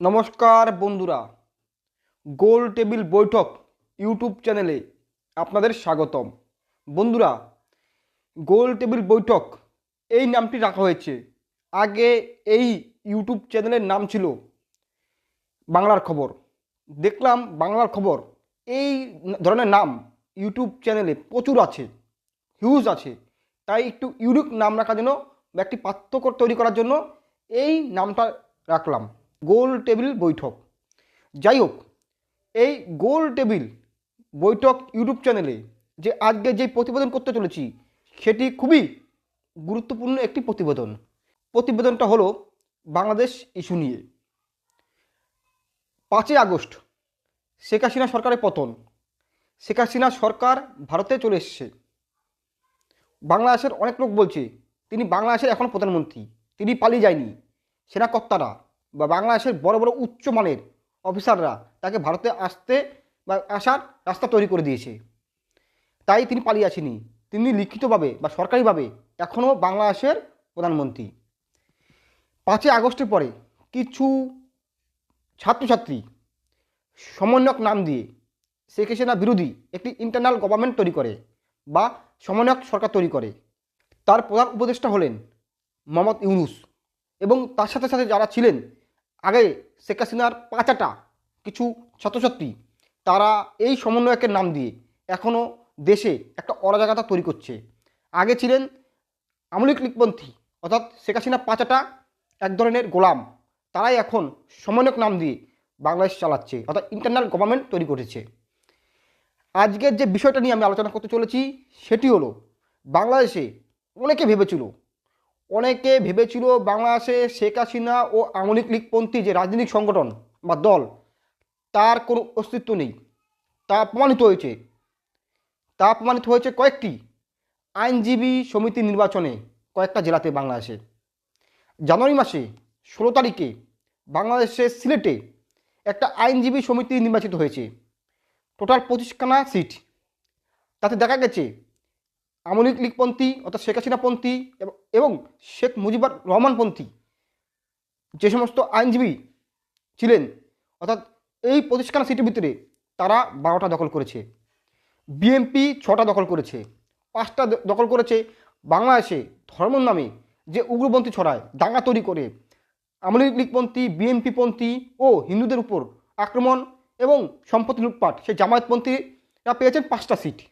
নমস্কার বন্ধুরা, গোল টেবিল বৈঠক ইউটিউব চ্যানেলে আপনাদের স্বাগতম। বন্ধুরা, গোল টেবিল বৈঠক এই নামটি রাখা হয়েছে। আগে এই ইউটিউব চ্যানেলের নাম ছিল বাংলার খবর। দেখলাম বাংলার খবর, এই ধরনের নাম ইউটিউব চ্যানেলে প্রচুর আছে হিউজ আছে। তাই একটু ইউনিক নাম রাখার জন্য একটি পার্থক্য তৈরি করার জন্য এই নামটা রাখলাম। গোল টেবিল বৈঠক। যাই হোক এই গোল টেবিল বৈঠক ইউটিউব চ্যানেলে যে আজকে যে প্রতিবেদন করতে চলেছি, সেটি খুবই গুরুত্বপূর্ণ একটি প্রতিবেদন। প্রতিবেদনটা হলো বাংলাদেশ ইস্যু নিয়ে। পাঁচই আগস্ট, শেখ হাসিনা সরকারের পতন। শেখ হাসিনা সরকার ভারতে চলে এসছে। বাংলাদেশের অনেক লোক বলছে, তিনি বাংলাদেশের এখন প্রধানমন্ত্রী, তিনি পালিয়ে যায়নি, সেনাকর্তারা। বা বাংলাদেশের বড় বড় উচ্চমানের অফিসাররা তাকে ভারতে আসতে বা আসার রাস্তা তৈরি করে দিয়েছে। তাই তিনি পালিয়ে আসেনি তিনি লিখিতভাবে বা সরকারিভাবে এখনও বাংলাদেশের প্রধানমন্ত্রী। পাঁচই আগস্টের পরে কিছু ছাত্রছাত্রী সমন্বয়ক নাম দিয়ে শেখ হাসিনা বিরোধী একটি ইন্টারনাল গভর্নমেন্ট তৈরি করে বা সমন্বয়ক সরকার তৈরি করে। তার প্রধান উপদেষ্টা হলেন মোহাম্মদ ইউনুস এবং তার সাথে সাথে যারা ছিলেন আগে শেখ হাসিনার পাঁচাটা কিছু ছাত্রছাত্রী তারা এই সমন্বয়কের নাম দিয়ে এখনও দেশে একটা অরাজকতা তৈরি করছে। আগে ছিলেন আমলিক লীগপন্থী, অর্থাৎ শেখ হাসিনা পাঁচাটা এক ধরনের গোলাম। তারাই এখন সমন্বয়ক নাম দিয়ে বাংলাদেশ চালাচ্ছে, অর্থাৎ ইন্টারনাল গভর্নমেন্ট তৈরি করেছে। আজকের যে বিষয়টা নিয়ে আমি আলোচনা করতে চলেছি, সেটি হলো, বাংলাদেশে অনেকে ভেবেছিল অনেকে ভেবেছিল বাংলাদেশে শেখ হাসিনা ও আমলিক লীগপন্থী যে রাজনৈতিক সংগঠন বা দল, তার কোনো অস্তিত্ব নেই। তা প্রমাণিত হয়েছে। তা প্রমাণিত হয়েছে কয়েকটি আইনজীবী সমিতি নির্বাচনে কয়েকটা জেলাতে বাংলাদেশে জানুয়ারি মাসে ষোলো তারিখে বাংলাদেশের সিলেটে একটা আইনজীবী সমিতি নির্বাচিত হয়েছে। টোটাল পঁচিশখানা সিট। তাতে দেখা গেছে আমলিক লীগপন্থী অর্থাৎ শেখ হাসিনাপন্থী এবং- শেখ মুজিবুর রহমানপন্থী যে সমস্ত আইনজীবী ছিলেন, অর্থাৎ এই প্রতিষ্ঠান সিটের ভিতরে তারা বারোটা দখল করেছে। বিএমপি ছটা দখল করেছে, পাঁচটা দখল করেছে। বাংলাদেশে ধর্মর নামে যে উগ্রপন্থী ছড়ায়, দাঙ্গা তৈরি করে আমলিক লীগপন্থী বিএনপিপন্থী ও হিন্দুদের উপর আক্রমণ এবং সম্পত্তি লুটপাট, সেই জামায়াতপন্থীরা পেয়েছেন পাঁচটা সিট।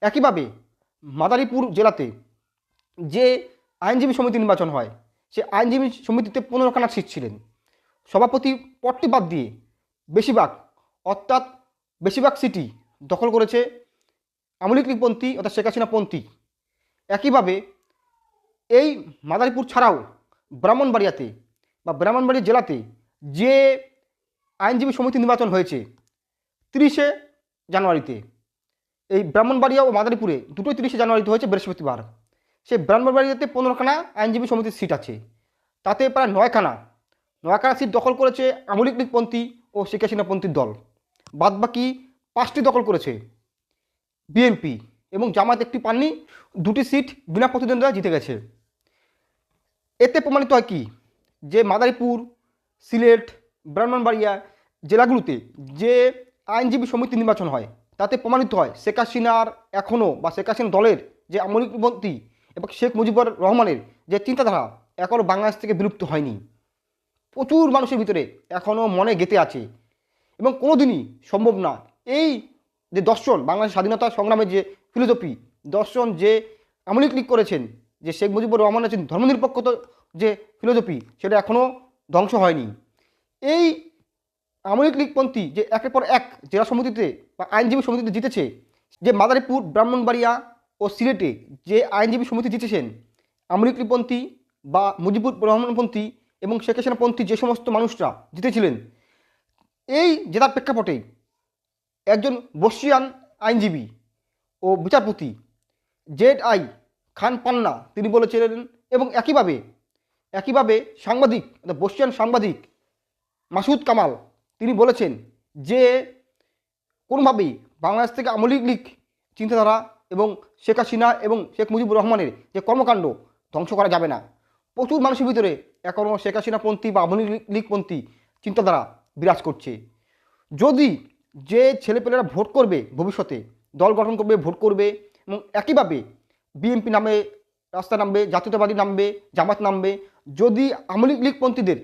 একইভাবে মাদারীপুর জেলাতে যে আইনজীবী সমিতি নির্বাচন হয়, সে আইনজীবী সমিতিতে পনেরোখানা সিট ছিলেন। সভাপতি পদটি বাদ দিয়ে বেশিরভাগ, অর্থাৎ বেশিরভাগ সিটি দখল করেছে আমলিক লীগপন্থী অর্থাৎ শেখ হাসিনাপন্থী একইভাবে এই মাদারীপুর ছাড়াও ব্রাহ্মণবাড়িয়াতে বা ব্রাহ্মণবাড়িয়া জেলাতে যে আইনজীবী সমিতি নির্বাচন হয়েছে, তিরিশে জানুয়ারিতে এই ব্রাহ্মণবাড়িয়া ও মাদারীপুরে দুটোই তিরিশে জানুয়ারিতে হয়েছে বৃহস্পতিবার। সেই ব্রাহ্মণবাড়িয়াতে পনেরোখানা আইনজীবী সমিতির সিট আছে। তাতে প্রায় নয়খানা নয়খানা সিট দখল করেছে আমলিক লীগপন্থী ও শেখ হাসিনাপন্থীর দল। বাদবাকি পাঁচটি দখল করেছে বিএনপি এবং জামাত একটি পাননি, দুটি সিট বিনা প্রতিদ্বন্দ্বিতা জিতে গেছে। এতে প্রমাণিত হয় কি? যে মাদারীপুর, সিলেট, ব্রাহ্মণবাড়িয়া জেলাগুলোতে যে আইনজীবী সমিতি নির্বাচন হয় তাতে প্রমাণিত হয় শেখ হাসিনার এখনও বা শেখ হাসিনা দলের যে আমলিকপন্থী এবং শেখ মুজিবুর রহমানের যে চিন্তাধারা এখনও বাংলাদেশ থেকে বিলুপ্ত হয়নি। প্রচুর মানুষের ভিতরে এখনও মনে গেঁথে আছে এবং কোনোদিনই সম্ভব না। এই যে দর্শন, বাংলাদেশ স্বাধীনতা সংগ্রামের যে ফিলোসফি, দর্শন যে আমলিক লীগ করেছেন, যে শেখ মুজিবুর রহমান আছেন ধর্মনিরপেক্ষত যে ফিলোসফি, সেটা এখনও ধ্বংস হয়নি। এই আমলিক লীগপন্থী যে একের পর এক জেলা সমিতিতে বা আইনজীবী সমিতিতে জিতেছে, যে মাদারীপুর, ব্রাহ্মণবাড়িয়া ও সিলেটে যে আইনজীবী সমিতি জিতেছেন আমলিক লীগপন্থী বা মুজিবুর রহমানপন্থী এবং শেখ হাসিনাপন্থী যে সমস্ত মানুষরা জিতেছিলেন, এই জেতার প্রেক্ষাপটে একজন বর্ষিয়ান আইনজীবী ও বিচারপতি জেড আই খান পান্না তিনি বলেছিলেন এবং একইভাবে একইভাবে সাংবাদিক, বর্ষিয়ান সাংবাদিক মাসুদ কামাল তিনি বলেছেন যে কোনোভাবেই বাংলাদেশ থেকে আমলিক লীগ, চিন্তাধারা এবং শেখ হাসিনা এবং শেখ মুজিবুর রহমানের যে কর্মকাণ্ড ধ্বংস করা যাবে না। প্রচুর মানুষের ভিতরে এখনও শেখ হাসিনাপন্থী বা আমলিক লীগপন্থী চিন্তাধারা বিরাজ করছে। যদি যে ছেলেপেলেরা ভোট করবে ভবিষ্যতে, দল গঠন করবে, ভোট করবে এবং একইভাবে বিএনপি নামে রাস্তা নামবে, জাতীয়তাবাদী নামবে, জামাত নামবে, যদি আমলিক লীগপন্থীদের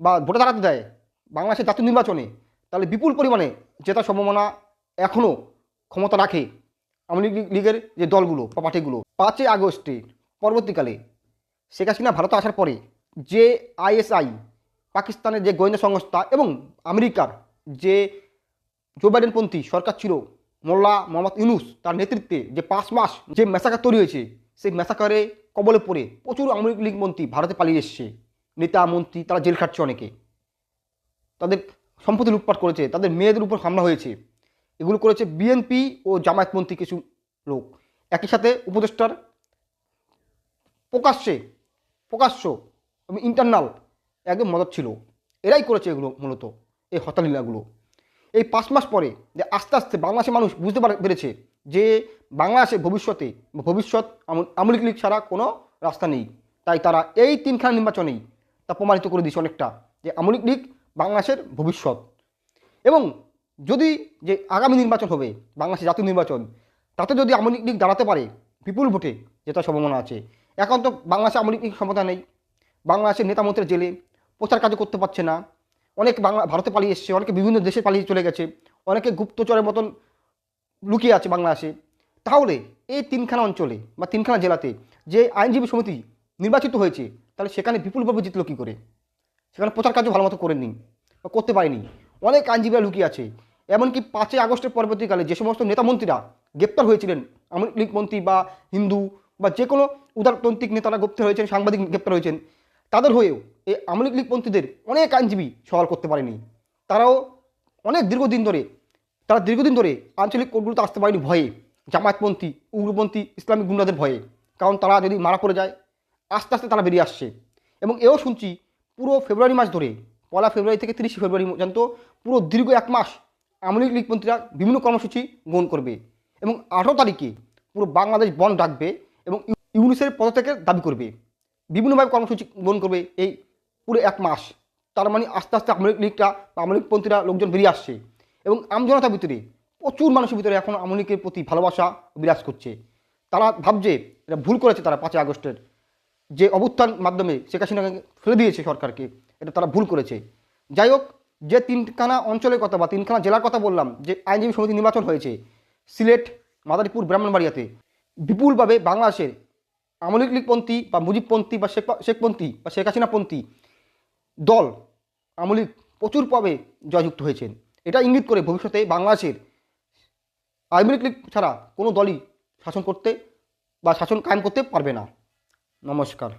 বা ভোটে দাঁড়াতে দেয় বাংলাদেশের জাতীয় নির্বাচনে তাহলে বিপুল পরিমাণে জেতার সম্ভাবনা এখনও ক্ষমতা রাখে আওয়ামী লীগের যে দলগুলো বা পার্টিগুলো। পাঁচই আগস্টে পরবর্তীকালে শেখ হাসিনা ভারতে আসার পরে যে আইএসআই, পাকিস্তানের যে গোয়েন্দা সংস্থা এবং আমেরিকার যে জো বাইডেনপন্থী সরকার ছিল, মোল্লা মোহাম্মদ ইউনুস, তার নেতৃত্বে যে পাঁচ মাস যে মেসাকার তৈরি হয়েছে, সেই মেসাকারে কবলে পড়ে প্রচুর আওয়ামী লীগ মন্ত্রী ভারতে পালিয়ে এসছে। নেতা, মন্ত্রী, তারা জেল খাটছে অনেকে। তাদের সম্পত্তি লুটপাট করেছে, তাদের মেয়েদের উপর হামলা হয়েছে। এগুলো করেছে বিএনপি ও জামায়াতপন্থী কিছু লোক। একই সাথে উপদেষ্টার প্রকাশ্যে, প্রকাশ্য এবং ইন্টারনাল একদম মদত ছিল। এরাই করেছে এগুলো মূলত, এই হতালীলাগুলো এই পাঁচ মাস পরে যে আস্তে আস্তে বাংলাদেশের মানুষ বুঝতে পারে- পেরেছে যে বাংলাদেশে ভবিষ্যতে ভবিষ্যৎ আম- আওয়ামী লীগ ছাড়া কোনো রাস্তা নেই। তাই তারা এই তিনখানা নির্বাচনেই তা প্রমাণিত করে দিয়েছে অনেকটা যে আওয়ামী লীগ লীগ বাংলাদেশের ভবিষ্যৎ। এবং যদি যে আগামী নির্বাচন হবে, বাংলাদেশের জাতীয় নির্বাচন, তাতে যদি আওয়ামী লীগ দাঁড়াতে পারে, বিপুল ভোটে জেতার সম্ভাবনা আছে। এখন তো বাংলাদেশে আওয়ামী লীগ ক্ষমতা নেই। বাংলাদেশের নেতা মন্ত্রীর জেলে প্রচার কাজ করতে পারছে না। অনেক বাংলা, ভারতে পালিয়ে এসছে, অনেকে বিভিন্ন দেশে পালিয়ে চলে গেছে, অনেকে গুপ্তচরের মতন লুকিয়ে আছে বাংলাদেশে। তাহলে এই তিনখানা অঞ্চলে বা তিনখানা জেলাতে যে আইনজীবী সমিতি নির্বাচিত হয়েছে, তাহলে সেখানে বিপুলভাবে জিতলো কী করে? সেখানে প্রচার কাজও ভালো মতো করেনি বা করতে পারেনি। অনেক আইনজীবীরা লুকিয়ে আছে। এমনকি পাঁচই আগস্টের পরবর্তীকালে যে সমস্ত নেতামন্ত্রীরা গ্রেপ্তার হয়েছিলেন, আওয়ামী লীগ মন্ত্রী বা হিন্দু বা যে কোনো উদারতান্ত্রিক নেতারা গ্রেপ্তার হয়েছেন, সাংবাদিক গ্রেপ্তার হয়েছেন, তাদের হয়েও এই আওয়ামী লীগ লীগপন্থীদের অনেক আইনজীবী সওয়াল করতে পারেনি। তারাও অনেক দীর্ঘদিন ধরে, তারা দীর্ঘদিন ধরে আঞ্চলিক কোর্টগুলোতে আসতে পারেনি ভয়ে জামায়াতপন্থী উগ্রপন্থী ইসলামিক গুন্ডাদের ভয়ে। কারণ তারা যদি মারা পড়ে যায়, আস্তে আস্তে তারা বেরিয়ে আসছে। এবং এও শুনছি পুরো ফেব্রুয়ারি মাস ধরে, পয়লা ফেব্রুয়ারি থেকে তিরিশে ফেব্রুয়ারি পর্যন্ত পুরো দীর্ঘ এক মাস আওয়ামী লীগ লীগপন্থীরা বিভিন্ন কর্মসূচি গ্রহণ করবে এবং আঠারো তারিখে পুরো বাংলাদেশ বন ডাকবে এবং ইউ- ইউনিসেফের পদত্যাগের দাবি করবে। বিভিন্নভাবে কর্মসূচি গ্রহণ করবে এই পুরো এক মাস। তার মানে আস্তে আস্তে আওয়ামী লীগটা বা আওয়ামী লোকজন বেরিয়ে আসছে এবং আমজনতার ভিতরে প্রচুর মানুষের ভিতরে এখন আওয়ামী প্রতি ভালোবাসা বিরাজ করছে। তারা ভাবছে এটা ভুল করেছে তারা পাঁচই আগস্টের। যে অভ্যুত্থান মাধ্যমে শেখ হাসিনাকে ফেলে দিয়েছে সরকারকে, এটা তারা ভুল করেছে। যাই হোক, যে তিনখানা অঞ্চলের কথা বা তিনখানা জেলার কথা বললাম, যে আইনজীবী সমিতি নির্বাচন হয়েছে, সিলেট, মাদারীপুর, ব্রাহ্মণবাড়িয়াতে, বিপুলভাবে বাংলাদেশের আওয়ামী লীগপন্থী বা মুজিবপন্থী বা শেখ শেখপন্থী বা শেখ হাসিনাপন্থী দল আওয়ামী লীগ প্রচুরভাবে জয়যুক্ত হয়েছেন এটা ইঙ্গিত করে ভবিষ্যতে বাংলাদেশের আওয়ামী লীগ ছাড়া কোনো দলই শাসন করতে বা শাসন কায়েম করতে পারবে না। নমস্কার।